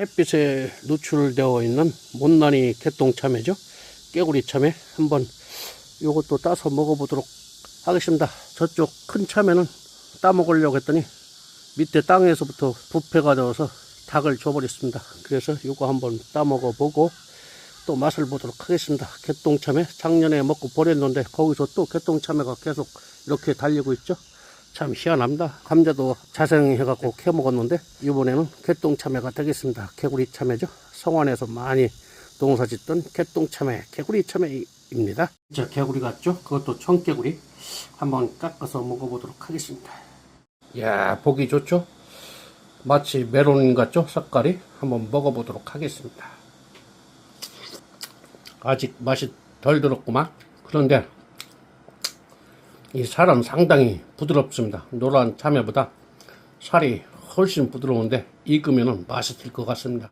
햇빛에 노출되어 있는 못난이 개똥 참외죠. 깨구리 참외 한번 요것도 따서 먹어보도록 하겠습니다. 저쪽 큰 참외는 따 먹으려고 했더니 밑에 땅에서부터 부패가 되어서 닭을 줘버렸습니다. 그래서 요거 한번 따 먹어보고 또 맛을 보도록 하겠습니다. 개똥참외 작년에 먹고 버렸는데 거기서 또 개똥참외가 계속 이렇게 달리고 있죠. 참 희한합니다. 감자도 자생해갖고 캐 먹었는데 이번에는 개똥 참외가 되겠습니다. 개구리 참외죠. 성원에서 많이 농사 짓던 개똥 참외, 개구리 참외입니다. 자, 개구리 같죠? 그것도 청개구리 한번 깎아서 먹어보도록 하겠습니다. 이야, 보기 좋죠? 마치 메론 같죠? 색깔이 한번 먹어보도록 하겠습니다. 아직 맛이 덜 들었구만. 그런데 이 살은 상당히 부드럽습니다. 노란 참외보다 살이 훨씬 부드러운데 익으면 맛있을 것 같습니다.